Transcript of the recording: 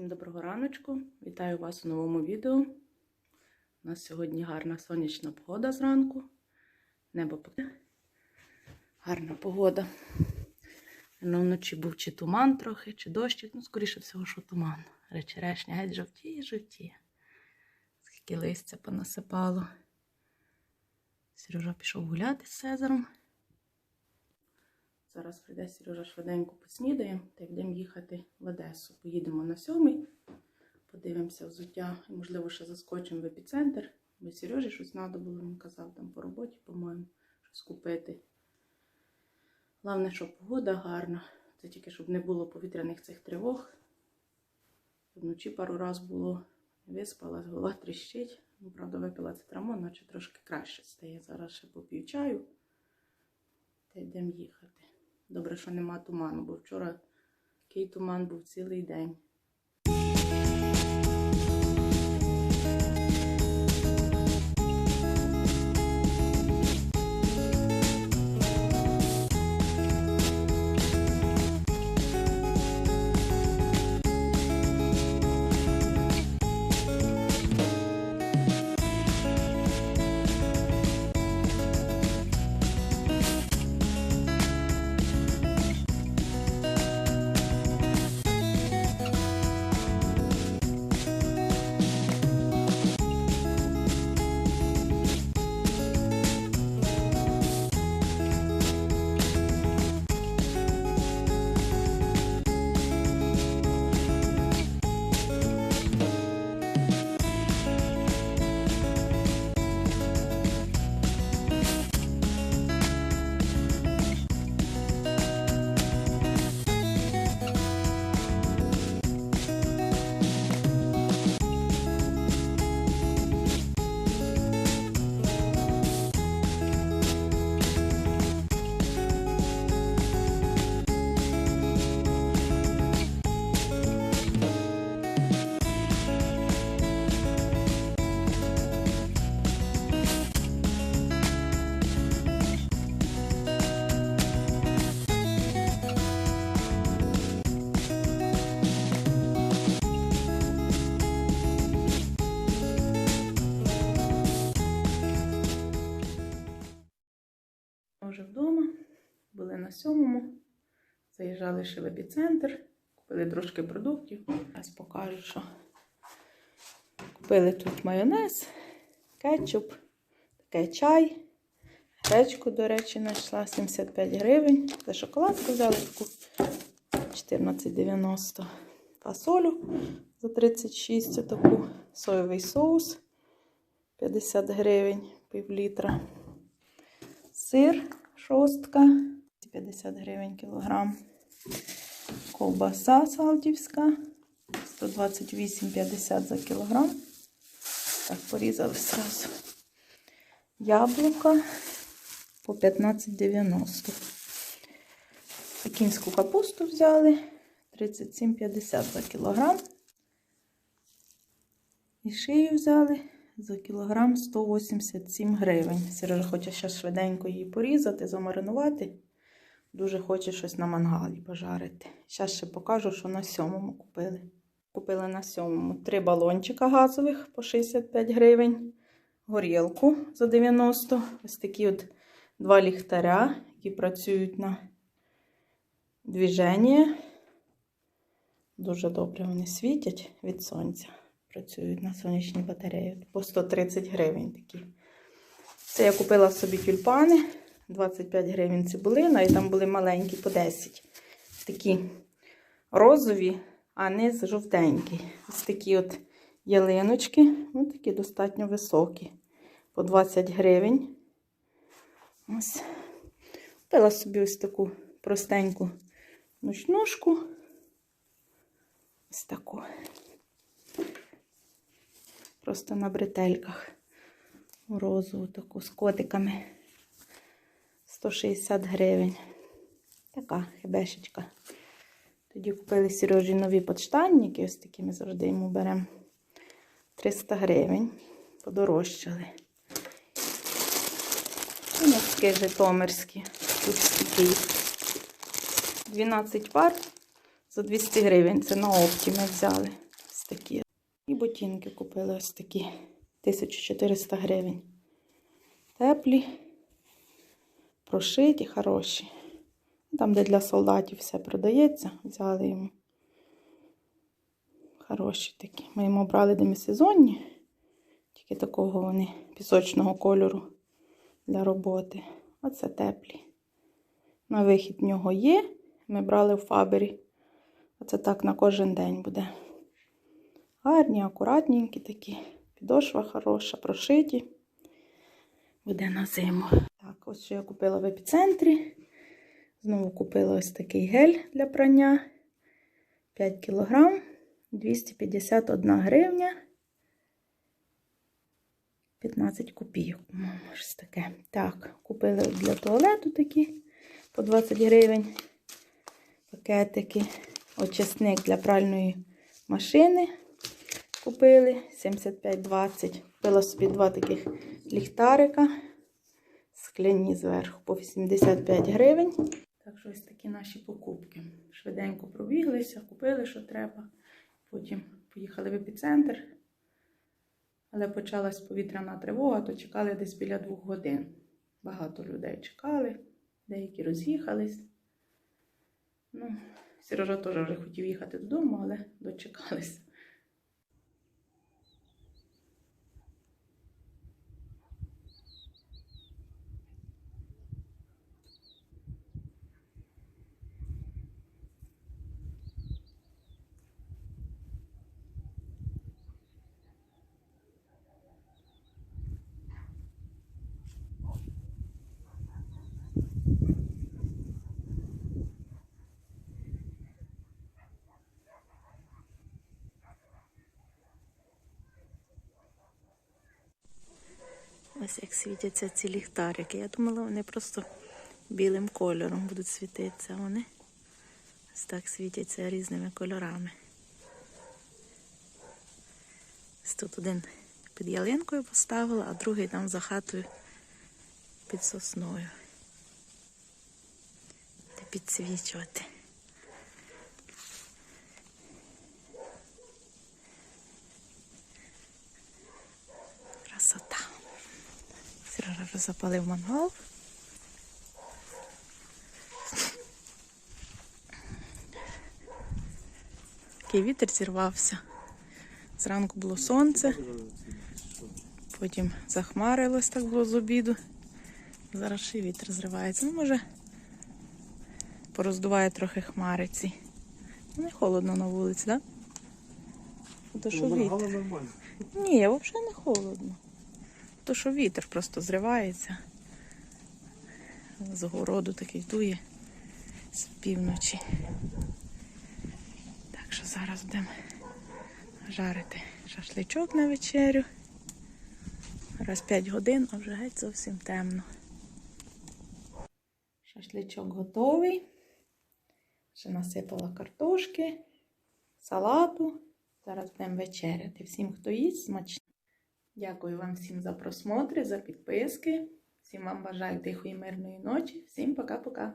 Всім доброго раночку! Вітаю вас у новому відео. У нас сьогодні гарна сонячна погода зранку. Небо поки- гарна погода. Ну, вночі був чи туман трохи, чи дощик. Ну, скоріше всього, що туман. Речерешня геть жовтіє, жовтіє. Скільки листя понасипало. Сережа пішов гуляти з Цезаром. Зараз прийде Сережа швиденько поснідає та й будемо їхати в Одесу. Поїдемо на сьомий, подивимося взуття і, можливо, ще заскочимо в епіцентр. Бо Сережі щось треба було, він казав там по роботі, по-моєму, щось купити. Головне, щоб погода гарна. Це тільки щоб не було повітряних цих тривог. Вночі пару раз було виспалась, голова тріщить. Ну, правда, випила цитрамон, наче трошки краще стає. Зараз ще поп'ю чаю та йдемо їхати. Добре, що нема туману, бо вчора такий туман був цілий день. Вдома, були на сьомому, заїжджали ще в епіцентр, купили трошки продуктів. Зараз покажу, що купили тут майонез, кетчуп, такий чай. Гречку, до речі, знайшла 75 гривень. За шоколадку взяли таку 14,90. Фасолю за 36 таку. Соєвий соус 50 гривень, пів літра. Сир шостка 50 гривень кілограм. Ковбаса салтівська 128,50 за кілограм. Так, порізали зразу. Яблука по 15,90. Пекінську капусту взяли 37,50 за кілограм. І шию взяли за кілограм 187 гривень. Сережа хоче ще швиденько її порізати, замаринувати. Дуже хоче щось на мангалі пожарити. Зараз ще покажу, що на сьомому купили. Купили на сьомому три балончика газових по 65 гривень, горілку за 90. Ось такі от два ліхтаря, які працюють на движення. Дуже добре вони світять від сонця працюють на сонячній батареї. По 130 гривень такі. Це я купила собі тюльпани. 25 гривень цибулина, і там були маленькі по 10. Такі розові, а низ жовтенький. Ось такі от ялиночки. Ось такі достатньо високі. По 20 гривень. Ось. Купила собі ось таку простеньку ночнушку. Ось таку просто на бретельках. Розову таку з котиками. 160 гривень. Така хебешечка. Тоді купили Сережі нові подштанники, ось такі ми завжди йому беремо. 300 гривень. Подорожчали. І носки житомирські. Тут їх. 12 пар За 200 гривень. Це на опті ми взяли. Ось такі. Ботинки купили ось такі. 1400 гривень. Теплі, прошиті, хороші. Там, де для солдатів все продається, взяли йому. Хороші такі. Ми йому брали демісезонні, тільки такого вони пісочного кольору для роботи. Оце теплі. На вихід в нього є. Ми брали в фабері. Оце так на кожен день буде. Гарні, акуратненькі такі. Підошва хороша, прошиті. Буде на зиму. Так, ось що я купила в епіцентрі. Знову купила ось такий гель для прання. 5 кг, 251 гривня. 15 копійок, по-моєму, щось таке. Так, купили для туалету такі по 20 гривень. Пакетики. Очисник для пральної машини. Купили 75-20. Купила собі два таких ліхтарика. Скляні зверху по 85 гривень. Так що ось такі наші покупки. Швиденько пробіглися, купили, що треба. Потім поїхали в епіцентр. Але почалась повітряна тривога, то чекали десь біля двох годин. Багато людей чекали, деякі роз'їхались. Ну, Сережа теж вже хотів їхати додому, але дочекалися. Ось як світяться ці ліхтарики. Я думала, вони просто білим кольором будуть світитися. Вони ось так світяться різними кольорами. Ось тут один під ялинкою поставила, а другий там за хатою під сосною. Де підсвічувати. Красота. Сережа вже запалив мангал. Такий вітер зірвався. Зранку було сонце, потім захмарилось, так було з обіду. Зараз ще вітер зривається. Ну, може, пороздуває трохи хмариці. Не холодно на вулиці, так? Да? То що вітер. нормально. Ні, взагалі не холодно. То, що вітер просто зривається. З городу такий дує з півночі. Так що зараз будемо жарити шашличок на вечерю. Раз 5 годин, а вже геть зовсім темно. Шашличок готовий. Ще насипала картошки, салату. Зараз будемо вечеряти. Всім, хто їсть, смачно. Дякую вам всім за просмотри, за підписки. Всім вам бажаю тихої мирної ночі. Всім пока-пока.